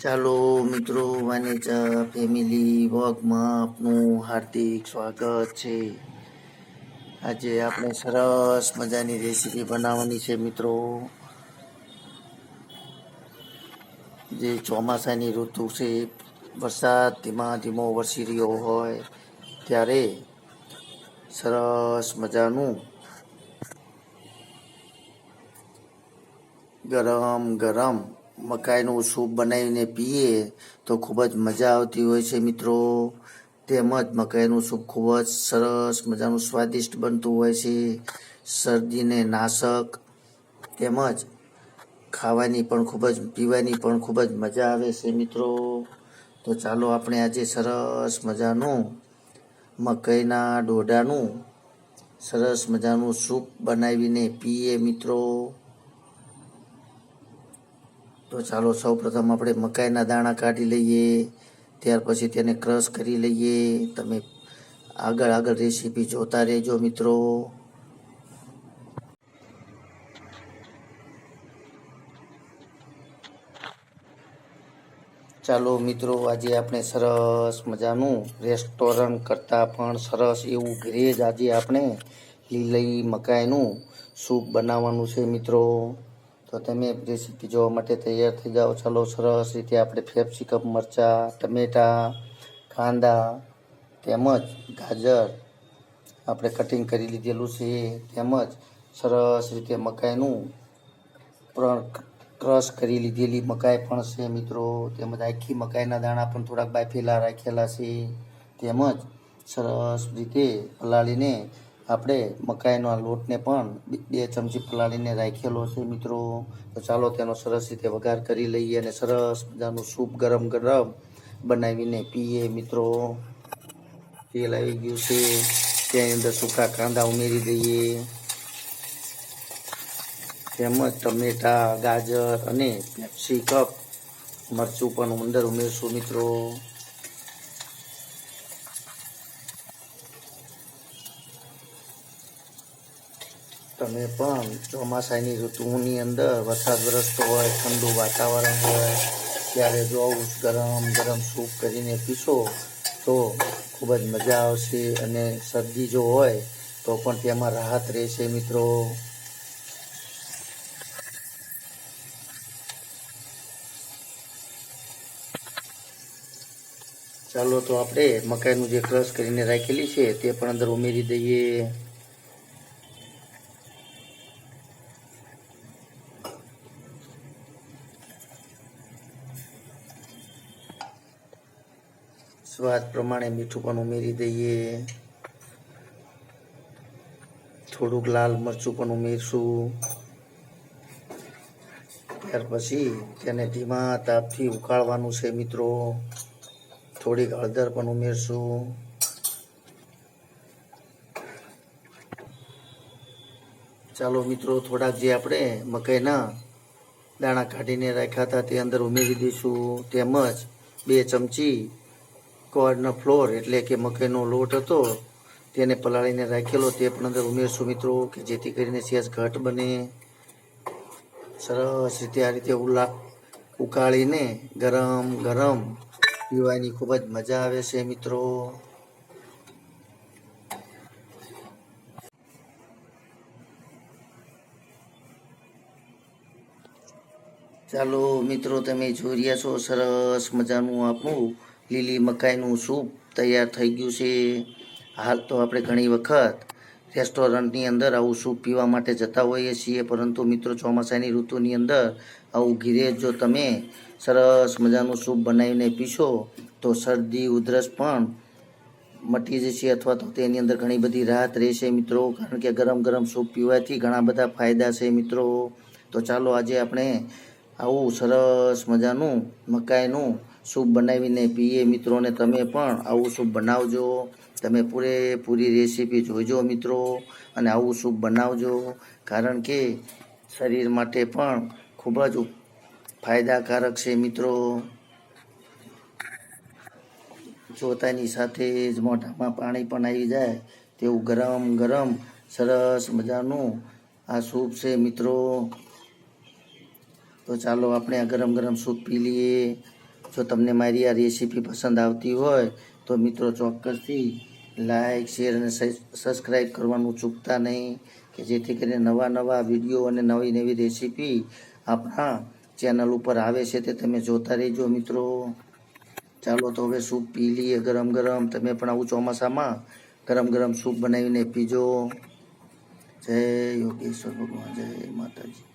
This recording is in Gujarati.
ચાલો મિત્રો વાનેચા ફેમિલી વોગમાં આપનું હાર્દિક સ્વાગત છે. આજે આપણે સરસ મજાની રેસીપી બનાવવાની છે મિત્રો. જે ચોમાસાની ઋતુ છે, વરસાદ ધીમા ધીમો વરસી રહ્યો હોય, ત્યારે સરસ મજાનું ગરમ ગરમ મકાઈનું સૂપ બનાવીને પીએ તો ખૂબ જ મજા આવતી હોય છે મિત્રો. તેમજ મકાઈનું સૂપ ખૂબ જ સરસ મજાનું સ્વાદિષ્ટ બનતું હોય છે. શરદીને નાશક, તેમજ ખાવાની પણ ખૂબ જ, પીવાની પણ ખૂબ જ મજા આવે છે મિત્રો. તો ચાલો આપણે આજે સરસ મજાનું મકાઈના ડોડાનું સરસ મજાનું સૂપ બનાવીને પીએ મિત્રો. તો ચાલો સૌ પ્રથમ આપણે મકાઈના દાણા કાઢી લઈએ, ત્યાર પછી તેને ક્રશ કરી લઈએ. તમે આગળ આગળ રેસીપી જોતા રહેજો મિત્રો. ચાલો મિત્રો, આજે આપણે સરસ મજાનું રેસ્ટોરન્ટ કરતાં પણ સરસ એવું ઘરે જ આજે આપણે લીલી મકાઈનું સૂપ બનાવવાનું છે મિત્રો. તો તમે રેસીપી જોવા માટે તૈયાર થઈ જાઓ, ચાલો સરસ રીતે આપણે ફેપ્સિકમ મરચાં, ટમેટાં કાંદા તેમજ ગાજર આપણે કટિંગ કરી લીધેલું છે. તેમજ સરસ રીતે મકાઈનું પણ ક્રશ કરી લીધેલી મકાઈ પણ છે મિત્રો. તેમજ આખી મકાઈના દાણા પણ થોડાક બાફેલા રાખેલા છે. તેમજ સરસ રીતે પલાળીને આપણે મકાઈના લોટને પણ બે ચમચી પલાળીને રાખેલો છે મિત્રો. તો ચાલો તેનો સરસ રીતે વઘાર કરી લઈએ અને સરસ મજાનું સૂપ ગરમ ગરમ બનાવીને પીએ મિત્રો. તેલ આવી ગયું છે. તેની અંદર સૂકા કાંદા ઉમેરી દઈએ. તેમજ ટમેટા, ગાજર અને પેપ્સી કપ મરચું પણ અંદર ઉમેરશું મિત્રો. તમે પણ ચોમાસાની ઋતુની અંદર વરસાદ વરસતો હોય, ઠંડુ વાતાવરણ હોય, ત્યારે જો ગરમ ગરમ સૂપ કરીને પીશો, તો ખૂબ જ મજા આવશે અને શરદી જો હોય, તો પણ તેમાં રાહત રહેશે મિત્રો. ચાલો તો આપણે મકાઈનું જે ક્રશ કરીને રાખેલી છે તે પણ અંદર ઉમેરી દઈએ. સ્વાદ પ્રમાણે મીઠું પણ ઉમેરી દઈએ. થોડુંક લાલ મરચું પણ ઉમેરશું. ત્યાર પછી તેને ધીમા તાપથી ઉકાળવાનું છે મિત્રો. થોડીક હળદર પણ ઉમેરશું. ચાલો મિત્રો, થોડાક જે આપણે મકાઈના દાણા કાઢીને રાખ્યા હતા તે અંદર ઉમેરી દઈશું. તેમજ બે ચમચી કોર્ન ફ્લોર એટલે કે મકાઈનો લોટ હતો, તેને પલાળીને રાખેલો તે પણ અંદર ઉમેરશું મિત્રો કે જેથી કરીને સેજ ઘટ બને. સરસ રીતે આ રીતે ઉલા ઉકાળીને ગરમ ગરમ પીવાની ખૂબ જ મજા આવે છે મિત્રો. ચાલો મિત્રો તમે જોઈ રહ્યા છો સરસ મજાનું આપણું લીલી મકાઈનું સૂપ તૈયાર થઈ ગયું છે. હાલ તો આપણે ઘણી વખત રેસ્ટોરન્ટની અંદર આવું સૂપ પીવા માટે જતા હોઈએ છીએ, પરંતુ મિત્રો ચોમાસાની ઋતુની અંદર આવું ઘીરે જો તમે સરસ મજાનું સૂપ બનાવીને પીશો, તો શરદી, ઉધરસ પણ મટી જશે અથવા તો તેની અંદર ઘણી બધી રાહત રહેશે મિત્રો, કારણ કે ગરમ ગરમ સૂપ પીવાથી ઘણા બધા ફાયદા છે મિત્રો. તો ચાલો આજે આપણે આવું સરસ મજાનું મકાઈનું સૂપ બનાવીને પીએ મિત્રોને તમે પણ આવું સૂપ બનાવજો. તમે પૂરેપૂરી રેસીપી જોજો મિત્રો અને આવું સૂપ બનાવજો. કારણ કે શરીર માટે પણ ખૂબ જ ફાયદાકારક છે મિત્રો. જોતાની સાથે જ મોઢામાં પાણી પણ આવી જાય તેવું ગરમ ગરમ સરસ મજાનું આ સૂપ છે મિત્રો. તો ચાલો આપણે આ ગરમ ગરમ સૂપ પી લઈએ. જો તમને મારી આ રેસીપી પસંદ આવતી હોય, તો મિત્રો ચોક્કસથી લાઈક શેર અને સબસ્ક્રાઈબ કરવાનું ચૂકતા નહીં, કે જેથી કરીને નવા નવા વીડિયો અને નવી નવી રેસીપી આપણા ચેનલ ઉપર આવે છે તે તમે જોતા રહેજો મિત્રો. ચાલો તો હવે સૂપ પી લઈએ ગરમ ગરમ. તમે પણ આવું ચોમાસામાં ગરમ ગરમ સૂપ બનાવીને પીજો. જય યોગેશ્વર ભગવાન, જય માતાજી.